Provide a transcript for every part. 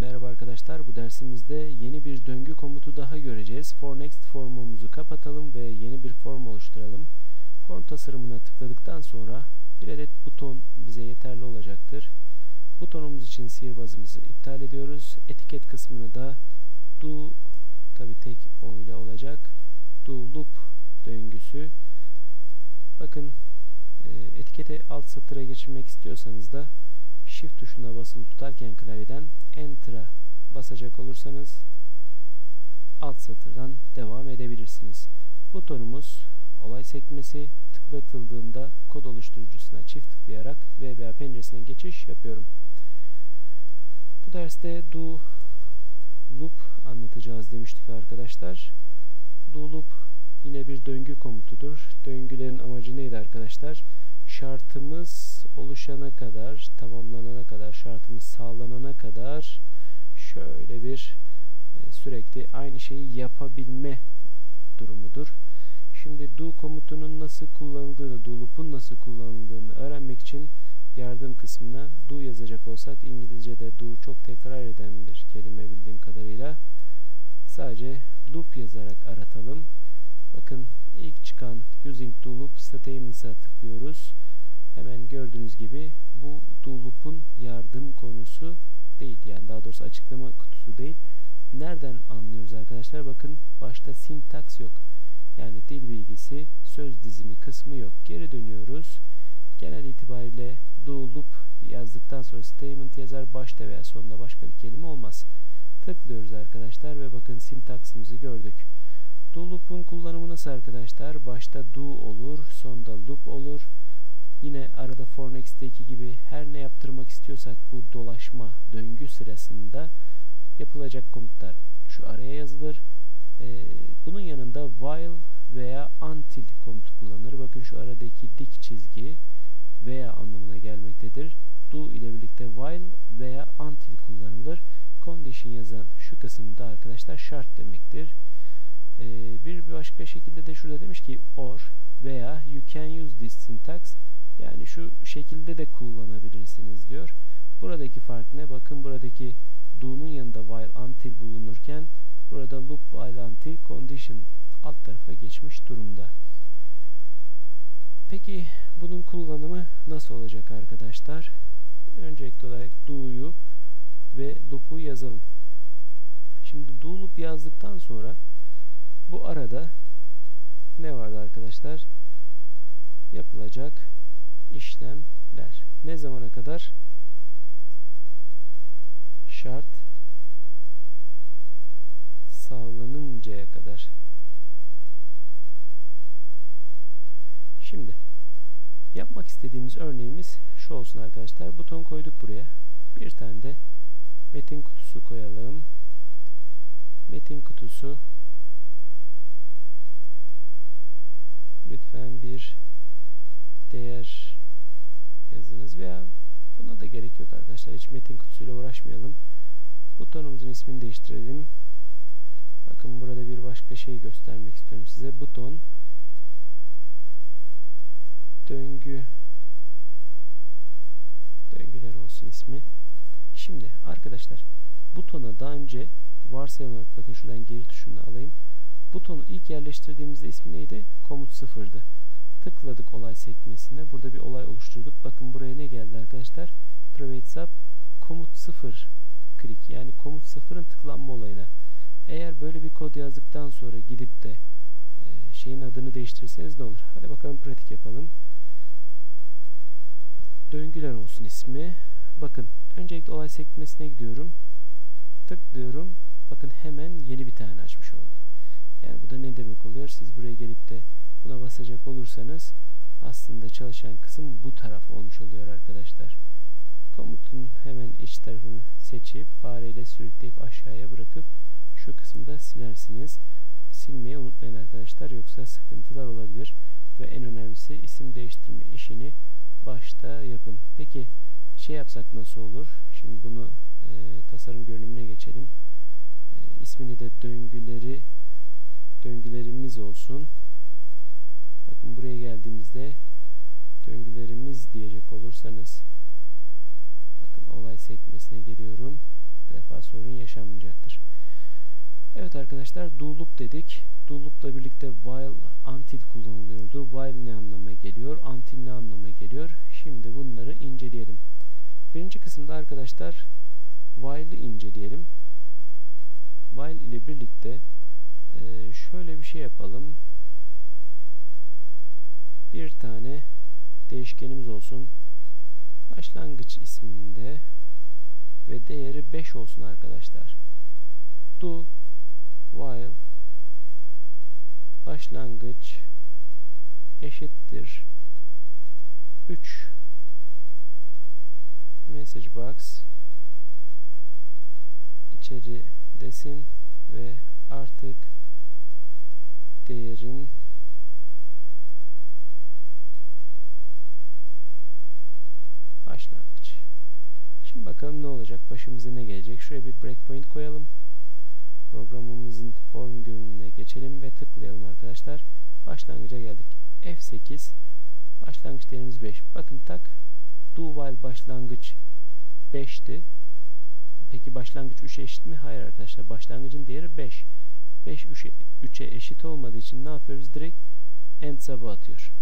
Merhaba arkadaşlar bu dersimizde yeni bir döngü komutu daha göreceğiz. For next formumuzu kapatalım ve yeni bir form oluşturalım. Form tasarımına tıkladıktan sonra bir adet buton bize yeterli olacaktır. Butonumuz için sihirbazımızı iptal ediyoruz. Etiket kısmını da do tabi tek o ile olacak. Do loop döngüsü. Bakın e, etiketi alt satıra geçirmek istiyorsanız da Shift tuşuna basılı tutarken klavyeden Enter'a basacak olursanız alt satırdan devam edebilirsiniz. Butonumuz olay sekmesi tıklatıldığında kod oluşturucusuna çift tıklayarak VBA penceresine geçiş yapıyorum. Bu derste do loop anlatacağız demiştik arkadaşlar. Do loop yine bir döngü komutudur. Döngülerin amacı neydi arkadaşlar? Şartımız oluşana kadar, tamamlanana kadar, şartımız sağlanana kadar şöyle bir e, sürekli aynı şeyi yapabilme durumudur. Şimdi do komutunun nasıl kullanıldığını, do loop'un nasıl kullanıldığını öğrenmek için yardım kısmına do yazacak olsak İngilizce'de do çok tekrar eden bir kelime bildiğim kadarıyla sadece loop yazarak aratalım. Bakın ilk çıkan using do loop statements'a tıklıyoruz. Hemen gördüğünüz gibi bu do loop'un yardım konusu değil. Yani daha doğrusu açıklama kutusu değil. Nereden anlıyoruz arkadaşlar? Bakın başta syntax yok. Yani dil bilgisi, söz dizimi kısmı yok. Geri dönüyoruz. Genel itibariyle do loop yazdıktan sonra statement yazar. Başta veya sonunda başka bir kelime olmaz. Tıklıyoruz arkadaşlar ve bakın syntax'ımızı gördük. Do loop'un kullanımı nasıl arkadaşlar? Başta do olur, sonda loop olur. Yine arada for next'teki gibi her ne yaptırmak istiyorsak bu dolaşma, döngü sırasında yapılacak komutlar şu araya yazılır. Ee, bunun yanında while veya until komutu kullanılır. Bakın şu aradaki dik çizgi veya anlamına gelmektedir. Do ile birlikte while veya until kullanılır. Condition yazan şu kısımda arkadaşlar şart demektir. Ee, bir başka şekilde de şurada demiş ki or veya you can use this syntax yani şu şekilde de kullanabilirsiniz diyor. Buradaki fark ne? Bakın buradaki do'nun yanında while until bulunurken burada loop while until condition alt tarafa geçmiş durumda. Peki bunun kullanımı nasıl olacak arkadaşlar? Öncelikli olarak do'yu ve loop'u yazalım. Şimdi do loop yazdıktan sonra bu arada ne vardı arkadaşlar? Yapılacak işlemler. Ne zamana kadar? Şart sağlanıncaya kadar. Şimdi yapmak istediğimiz örneğimiz şu olsun arkadaşlar. Buton koyduk buraya. Bir tane de metin kutusu koyalım. Metin kutusu lütfen bir değer yazınız veya buna da gerek yok arkadaşlar. Hiç metin kutusuyla uğraşmayalım. Butonumuzun ismini değiştirelim. Bakın burada bir başka şey göstermek istiyorum size. Buton döngü döngüler olsun ismi. Şimdi arkadaşlar butona daha önce varsayılan olarak bakın şuradan geri tuşunu alayım. Butonu ilk yerleştirdiğimizde ismi neydi? Komut sıfırdı. Tıkladık olay sekmesine. Burada bir olay oluşturduk. Bakın buraya ne geldi arkadaşlar? Private sub komut sıfır klik. Yani komut sıfırın tıklanma olayına. Eğer böyle bir kod yazdıktan sonra gidip de e, şeyin adını değiştirirseniz ne olur? Hadi bakalım pratik yapalım. Döngüler olsun ismi. Bakın öncelikle olay sekmesine gidiyorum. Tıklıyorum. Bakın hemen yeni bir tane açmış oldu. Yani bu da ne demek oluyor? Siz buraya gelip de buna basacak olursanız aslında çalışan kısım bu taraf olmuş oluyor arkadaşlar. Komutun hemen iç tarafını seçip fareyle sürükleyip aşağıya bırakıp şu kısmı da silersiniz. Silmeyi unutmayın arkadaşlar yoksa sıkıntılar olabilir ve en önemlisi isim değiştirme işini başta yapın. Peki şey yapsak nasıl olur? Şimdi bunu e, tasarım görünümüne geçelim. E, ismini de döngüleri döngülerimiz olsun. Bakın buraya geldiğimizde döngülerimiz diyecek olursanız bakın olay sekmesine geliyorum ve defa sorun yaşanmayacaktır. Evet arkadaşlar do loop dedik. Do loop'la birlikte while until kullanılıyordu. While ne anlama geliyor? Until ne anlama geliyor? Şimdi bunları inceleyelim. Birinci kısımda arkadaşlar while'ı inceleyelim. While ile birlikte e, şöyle bir şey yapalım. Bir tane değişkenimiz olsun. Başlangıç isminde ve değeri 5 olsun arkadaşlar. Do while başlangıç eşittir 3 message box içeri desin ve artık değerin başlangıç. Şimdi bakalım ne olacak? Başımıza ne gelecek? Şuraya bir breakpoint koyalım. Programımızın form görünümüne geçelim ve tıklayalım arkadaşlar. Başlangıca geldik. F8 başlangıç değerimiz 5. Bakın tak do while başlangıç 5'ti. Peki başlangıç 3'e eşit mi? Hayır arkadaşlar. Başlangıcın değeri 5. 5 3'e 3'e eşit olmadığı için ne yapıyoruz? Direkt end sub'ı atıyor.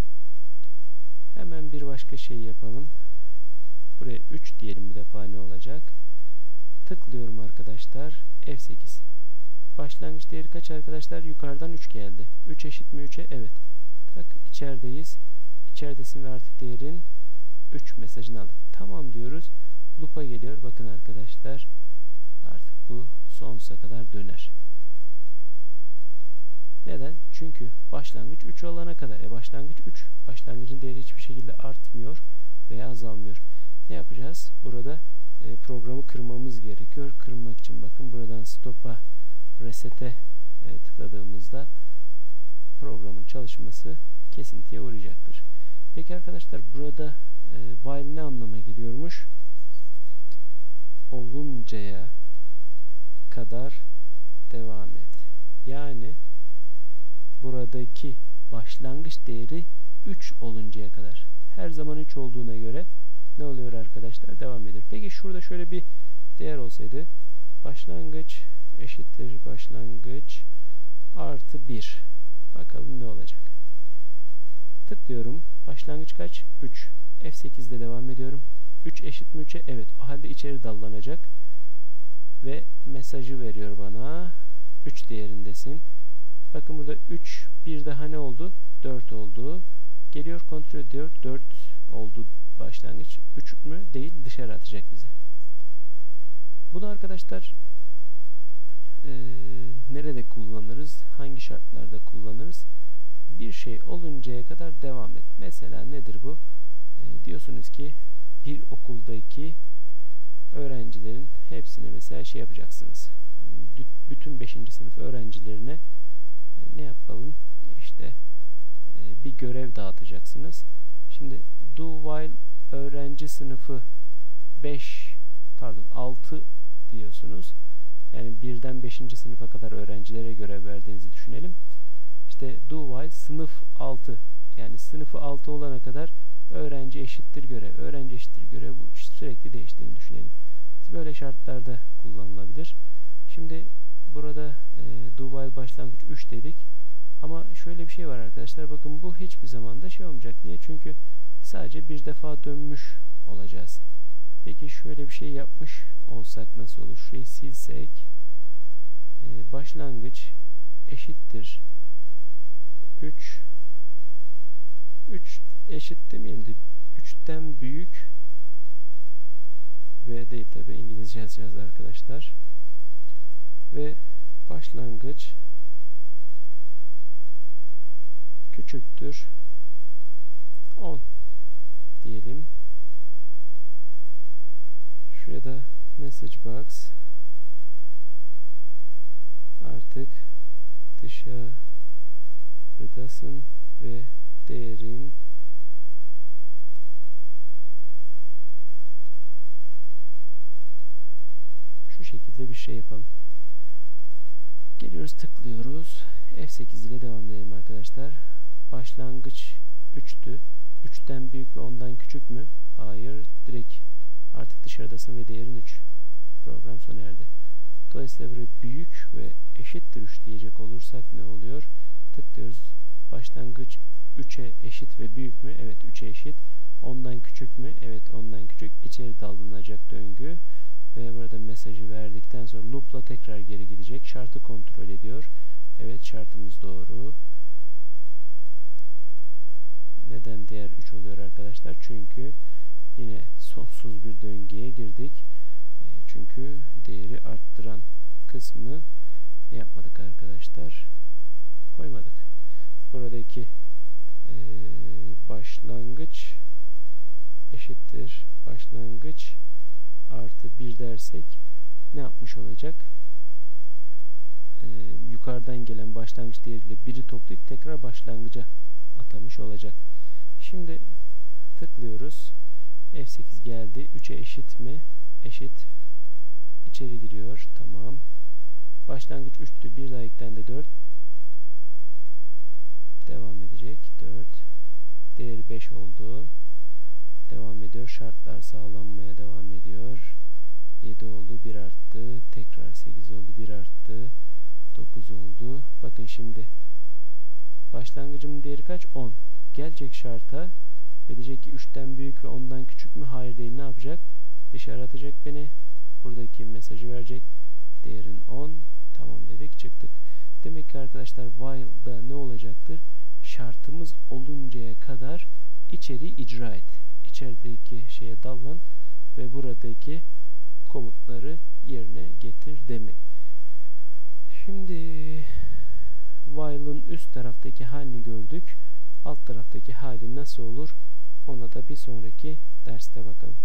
Hemen bir başka şey yapalım. Buraya 3 diyelim bu defa ne olacak? Tıklıyorum arkadaşlar. F8. Başlangıç değeri kaç arkadaşlar? Yukarıdan 3 geldi. 3 eşit mi 3'e? Evet. Tak içerideyiz. İçeridesin ve artık değerin 3 mesajını aldık. Tamam diyoruz. Loop'a geliyor. Bakın arkadaşlar. Artık bu sonsuza kadar döner. Neden? Çünkü başlangıç 3 olana kadar. E başlangıç 3. Başlangıcın değeri hiçbir şekilde artmıyor veya azalmıyor. Ne yapacağız? Burada e, programı kırmamız gerekiyor. Kırmak için bakın buradan stop'a reset'e e, tıkladığımızda programın çalışması kesintiye uğrayacaktır. Peki arkadaşlar burada e, while ne anlama geliyormuş? Oluncaya kadar devam et. Yani buradaki başlangıç değeri 3 oluncaya kadar. Her zaman 3 olduğuna göre ne oluyor arkadaşlar? Devam eder. Peki şurada şöyle bir değer olsaydı başlangıç eşittir başlangıç artı 1. Bakalım ne olacak. Tıklıyorum. Başlangıç kaç? 3. F8'de devam ediyorum. 3 eşit mi 3'e? Evet. O halde içeri dallanacak. Ve mesajı veriyor bana. 3 değerindesin. Bakın burada 3 bir daha ne oldu? 4 oldu. Geliyor kontrol ediyor. 4 oldu başlangıç. 3 mü? Değil. Dışarı atacak bize. Bunu arkadaşlar e, nerede kullanırız? Hangi şartlarda kullanırız? Bir şey oluncaya kadar devam et. Mesela nedir bu? E, diyorsunuz ki bir okuldaki öğrencilerin hepsine mesela şey yapacaksınız. Bütün 5. sınıf öğrencilerine ne yapalım? İşte e, bir görev dağıtacaksınız. Şimdi do while öğrenci sınıfı 5 pardon 6 diyorsunuz. Yani birden 5. sınıfa kadar öğrencilere görev verdiğinizi düşünelim. İşte do while sınıf 6 yani sınıfı 6 olana kadar öğrenci eşittir görev, öğrenci eşittir görev bu sürekli değiştiğini düşünelim. Böyle şartlarda kullanılabilir. Şimdi burada e, do while başlangıç 3 dedik. Ama şöyle bir şey var arkadaşlar. Bakın bu hiçbir zaman da şey olmayacak. Niye? Çünkü sadece bir defa dönmüş olacağız. Peki şöyle bir şey yapmış olsak nasıl olur? Şurayı silsek e, başlangıç eşittir 3 3 eşit demeyelim de 3'ten büyük ve değil tabi İngilizce yazacağız arkadaşlar ve başlangıç küçüktür 10 diyelim şuraya da message box artık dışarıdasın ve değerin şu şekilde bir şey yapalım. Geliyoruz tıklıyoruz. F8 ile devam edelim arkadaşlar. Başlangıç 3'tü. 3'ten büyük ve ondan küçük mü? Hayır. Direkt artık dışarıdasın ve değerin 3. program sona erdi. Dolayısıyla buraya büyük ve eşittir 3 diyecek olursak ne oluyor? Tıklıyoruz. Başlangıç 3'e eşit ve büyük mü? Evet 3'e eşit. Ondan küçük mü? Evet ondan küçük. İçeri dalınacak döngü. Ve burada mesajı verdikten sonra loop'la tekrar geri gidecek. Şartı kontrol ediyor. Evet şartımız doğru. Neden diğer 3 oluyor arkadaşlar? Çünkü yine sonsuz bir döngüye girdik. E, çünkü değeri arttıran kısmı ne yapmadık arkadaşlar? Koymadık. Buradaki e, başlangıç eşittir başlangıç artı 1 dersek ne yapmış olacak? Ee, yukarıdan gelen başlangıç değeriyle 1'i toplayıp tekrar başlangıca atamış olacak. Şimdi tıklıyoruz. F8 geldi. 3'e eşit mi? Eşit. İçeri giriyor. Tamam. Başlangıç 3'tü. Bir daha eklendi 4. Devam edecek. 4. Değeri 5 oldu. Devam ediyor. Şartlar sağlanmaya devam ediyor. 7 oldu. 1 arttı. Tekrar 8 oldu. 1 arttı. 9 oldu. Bakın şimdi başlangıcımın değeri kaç? 10. Gelecek şarta ve diyecek ki 3'ten büyük ve 10'dan küçük mü? Hayır değil. Ne yapacak? Dışarı atacak beni. Buradaki mesajı verecek. Değerin 10. Tamam dedik. Çıktık. Demek ki arkadaşlar while'da ne olacaktır? Şartımız oluncaya kadar içeri icra et. İçerideki şeye dallan ve buradaki komutları yerine getir demek. Şimdi while'ın üst taraftaki halini gördük. Alt taraftaki hali nasıl olur? Ona da bir sonraki derste bakalım.